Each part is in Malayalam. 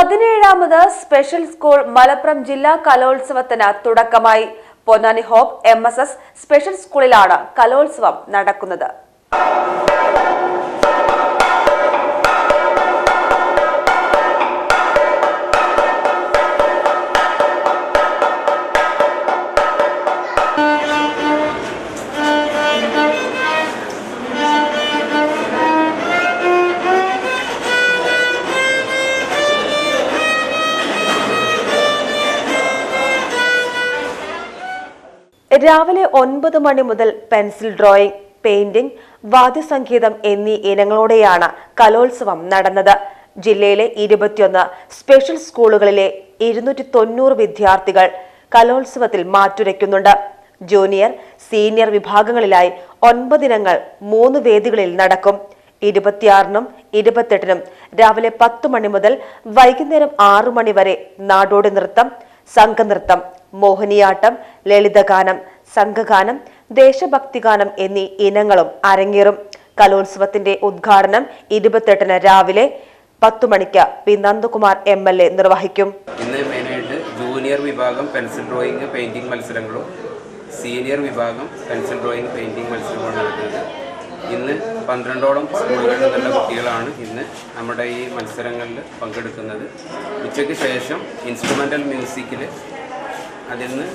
പതിനേഴാമത് സ്പെഷ്യൽ സ്കൂൾ മലപ്പുറം ജില്ലാ കലോത്സവത്തിന് തുടക്കമായി. പൊന്നാനി ഹോപ്പ് എം സ്പെഷ്യൽ സ്കൂളിലാണ് കലോത്സവം നടക്കുന്നത്. രാവിലെ ഒൻപത് മണി മുതൽ പെൻസിൽ ഡ്രോയിങ് പെയിന്റിംഗ് വാദ്യസംഗീതം എന്നീ ഇനങ്ങളോടെയാണ് കലോത്സവം നടന്നത്. ജില്ലയിലെ ഇരുപത്തിയൊന്ന് സ്പെഷ്യൽ സ്കൂളുകളിലെ ഇരുന്നൂറ്റി തൊണ്ണൂറ് വിദ്യാർത്ഥികൾ കലോത്സവത്തിൽ മാറ്റുരയ്ക്കുന്നുണ്ട്. ജൂനിയർ സീനിയർ വിഭാഗങ്ങളിലായി ഒൻപതിനങ്ങൾ മൂന്ന് വേദികളിൽ നടക്കും. ഇരുപത്തിയാറിനും ഇരുപത്തെട്ടിനും രാവിലെ പത്ത് മണി മുതൽ വൈകുന്നേരം ആറു മണി വരെ നാടോടി നൃത്തം സംഘനൃത്തം മോഹിനിയാട്ടം ലളിതഗാനം സംഘഗാനം ദേശഭക്തിഗാനം എന്നീ ഇനങ്ങളും അരങ്ങേറും. കലോത്സവത്തിന്റെ ഉദ്ഘാടനം ഇരുപത്തെട്ടിന് രാവിലെ പത്തു മണിക്ക് P. Nandakumar M. L. A നിർവഹിക്കും. ഇന്ന് മെയിനായിട്ട് ജൂനിയർ വിഭാഗം പെൻസിൽ ഡ്രോയിങ് പെയിന്റിംഗ് മത്സരങ്ങളും സീനിയർ വിഭാഗം പെൻസിൽ ഡ്രോയിങ് പെയിന്റിംഗ് മത്സരങ്ങളും നടക്കുന്നത്. ഇന്ന് പന്ത്രണ്ടോളം സ്കൂളുകളിൽ നിന്നുള്ള കുട്ടികളാണ് ഇന്ന് നമ്മുടെ ഈ മത്സരങ്ങളിൽ പങ്കെടുക്കുന്നത്. ഉച്ചയ്ക്ക് ശേഷം ഇൻസ്ട്രുമെന്റൽ മ്യൂസിക്കിൽ അതിന്ന്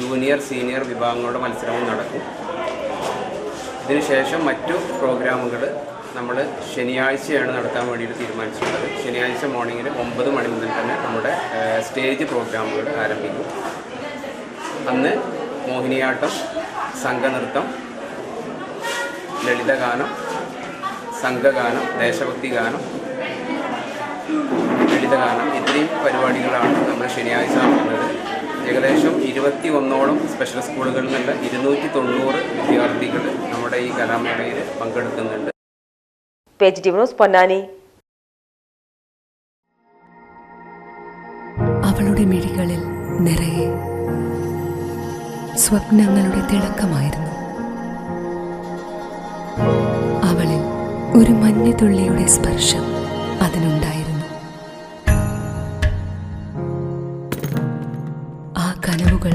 ജൂനിയർ സീനിയർ വിഭാഗങ്ങളുടെ മത്സരവും നടക്കും. ഇതിനുശേഷം മറ്റു പ്രോഗ്രാമുകൾ നമ്മൾ ശനിയാഴ്ചയാണ് നടത്താൻ വേണ്ടിയിട്ട് തീരുമാനിച്ചിട്ടുള്ളത്. ശനിയാഴ്ച മോർണിംഗിൽ ഒമ്പത് മണി മുതൽ തന്നെ നമ്മുടെ സ്റ്റേജ് പ്രോഗ്രാമുകൾ ആരംഭിക്കും. അന്ന് മോഹിനിയാട്ടം സംഘനൃത്തം ലളിതഗാനം സംഘഗാനം ദേശഭക്തി ഗാനം ലളിതഗാനം ഇത്രയും പരിപാടികളാണ് നമ്മൾ ശനിയാഴ്ച നടത്തുന്നത്. ഏകദേശം ഇരുപത്തി ഒന്നോളം സ്പെഷ്യൽ സ്കൂളുകളിൽ നിന്നുള്ള ഇരുന്നൂറ്റി തൊണ്ണൂറ് വിദ്യാർത്ഥികൾ നമ്മുടെ ഈ കലാമേളയിൽ പങ്കെടുക്കുന്നുണ്ട്. പൊന്നാനി. അവളുടെ മിഴികളിൽ നിറയെ സ്വപ്നങ്ങളുടെ തിളക്കമായിരുന്നു. അവളിൽ ഒരു മഞ്ഞുതുള്ളിയുടെ സ്പർശം അതിനുണ്ടായിരുന്നു.